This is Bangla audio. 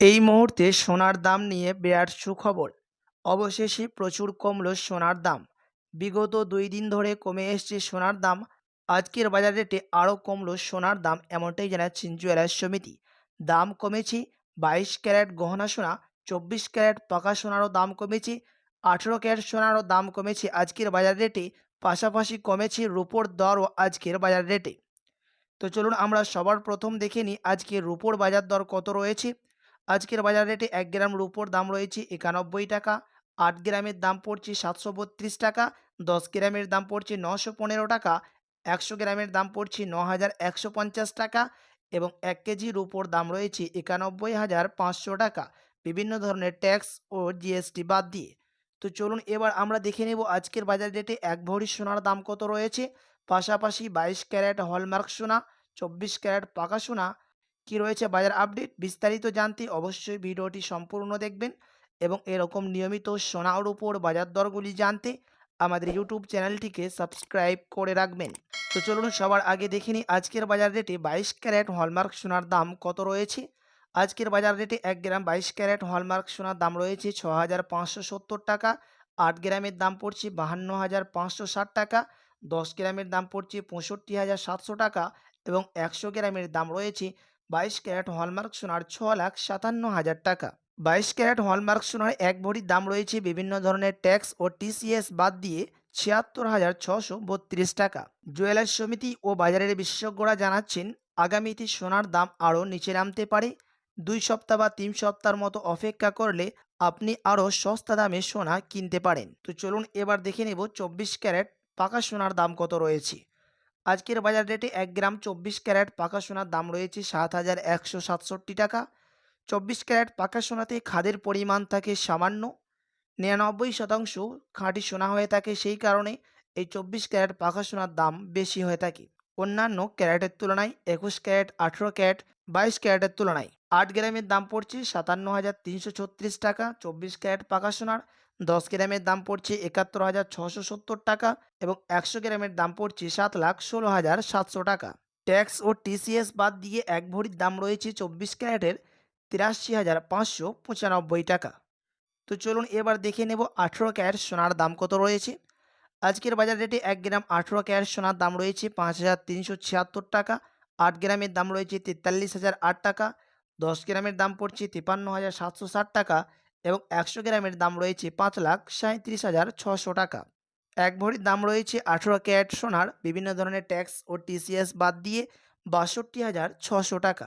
এই মুহূর্তে সোনার দাম নিয়ে বিরাট সুখবর। অবশেষে প্রচুর কমল সোনার দাম। বিগত দুই দিন ধরে কমে এসছে সোনার দাম। আজকের বাজার রেটে আরও কমল সোনার দাম এমনটাই জানাচ্ছেন জুয়েলার্স সমিতি। দাম কমেছে বাইশ ক্যারেট গহনা সোনা, চব্বিশ ক্যারেট পাকা সোনারও দাম কমেছে, আঠেরো ক্যারেট সোনারও দাম কমেছে আজকের বাজার রেটে, পাশাপাশি কমেছে রুপোর দরও আজকের বাজার রেটে। তো চলুন আমরা সবার প্রথম দেখে নিই আজকে রুপোর বাজার দর কত রয়েছে। আজকের বাজার রেটে এক গ্রাম রূপোর দাম রয়েছে একানব্বই টাকা, আট গ্রামের দাম পড়ছে সাতশো বত্রিশ টাকা, দশ গ্রামের দাম পড়ছে নশো পনেরো টাকা, একশো গ্রামের দাম পড়ছে ন হাজার একশো পঞ্চাশ টাকা এবং এক কেজি রূপোর দাম রয়েছে একানব্বই হাজার পাঁচশো টাকা। বিভিন্ন ধরনের ট্যাক্স ও জিএসটি বাদ দিয়ে। তো চলুন এবার আমরা দেখে নেব আজকের বাজার রেটে এক ভরি সোনার দাম কত রয়েছে। পাশাপাশি বাইশ ক্যারেট হলমার্ক সোনা, চব্বিশ ক্যারেট পাকা সোনা কি রয়েছে বাজার আপডেট বিস্তারিত জানতে অবশ্যই ভিডিওটি সম্পূর্ণ দেখবেন এবং এরকম নিয়মিত সোনার উপর বাজার দরগুলি জানতে আমাদের ইউটিউব চ্যানেলটিকে সাবস্ক্রাইব করে রাখবেন। তো চলুন সবার আগে দেখে নিই আজকের বাজার রেটে বাইশ ক্যারেট হলমার্ক সোনার দাম কত রয়েছে? আজকের বাজার রেটে এক গ্রাম বাইশ ক্যারেট হলমার্ক সোনার দাম রয়েছে ছ হাজার পাঁচশো সত্তর টাকা, আট গ্রামের দাম পড়ছে বাহান্ন হাজার পাঁচশো ষাট টাকা, দশ গ্রামের দাম পড়ছে পঁয়ষট্টি হাজার সাতশো টাকা এবং একশো গ্রামের দাম রয়েছে বাইশ ক্যারেট হলমার্ক সোনার ছ লাখ সাতান্ন হাজার টাকা। বাইশ ক্যারেট হলমার্ক সোনার এক ভরির দাম রয়েছে বিভিন্ন ধরনের ট্যাক্স ও টিসিএস বাদ দিয়ে ছিয়াত্তর হাজার ছশো বত্রিশ টাকা। জুয়েলার্স সমিতি ও বাজারের বিশেষজ্ঞরা জানাচ্ছেন আগামীতে সোনার দাম আরও নিচে নামতে পারে। দুই সপ্তাহ বা তিন সপ্তাহের মতো অপেক্ষা করলে আপনি আরও সস্তা দামে সোনা কিনতে পারেন। তো চলুন এবার দেখে নেব চব্বিশ ক্যারেট পাকা সোনার দাম কত রয়েছে। আজকের বাজার রেটে এক গ্রাম চব্বিশ ক্যারেট পাকা সোনার দাম রয়েছে সাত হাজার একশো সাতষট্টি টাকা। চব্বিশ ক্যারেট পাকা সোনাতে খাদের পরিমাণ থাকে সামান্য, নিরানব্বই শতাংশ খাঁটি সোনা হয়ে থাকে সেই কারণে এই চব্বিশ ক্যারেট পাকা সোনার দাম বেশি হয়ে থাকে। অন্যান্য ক্যারেটের তুলনায় একুশ ক্যারেট, আঠেরো ক্যারেট, বাইশ ক্যারেটের তুলনায় আট গ্রামের দাম পড়ছে সাতান্ন হাজার তিনশো ছত্রিশ টাকা। চব্বিশ ক্যারেট পাকা সোনার দশ গ্রামের দাম পড়ছে একাত্তর হাজার ছশো সত্তর টাকা এবং একশো গ্রামের দাম পড়ছে সাত লাখ ষোলো হাজার সাতশো টাকা। ট্যাক্স ও টিসিএস বাদ দিয়ে এক ভরির দাম রয়েছে চব্বিশ ক্যারেটের তিরাশি হাজার পাঁচশো পঁচানব্বই টাকা। তো চলুন এবার দেখে নেব আঠেরো ক্যারেট সোনার দাম কত রয়েছে। আজকের বাজার রেটে এক গ্রাম আঠেরো ক্যারেট সোনার দাম রয়েছে পাঁচ হাজার তিনশো ছিয়াত্তর টাকা, আট গ্রামের দাম রয়েছে তেতাল্লিশ হাজার আট টাকা, দশ গ্রামের দাম পড়ছে তিপান্ন হাজার সাতশো ষাট টাকা এবং একশো গ্রামের দাম রয়েছে পাঁচ লাখ সাঁত্রিশ হাজার ছশো টাকা। এক ভরির দাম রয়েছে আঠেরো ক্যারেট সোনার, বিভিন্ন ধরনের ট্যাক্স ও টিসিএস বাদ দিয়ে বাষট্টি হাজার ছশো টাকা।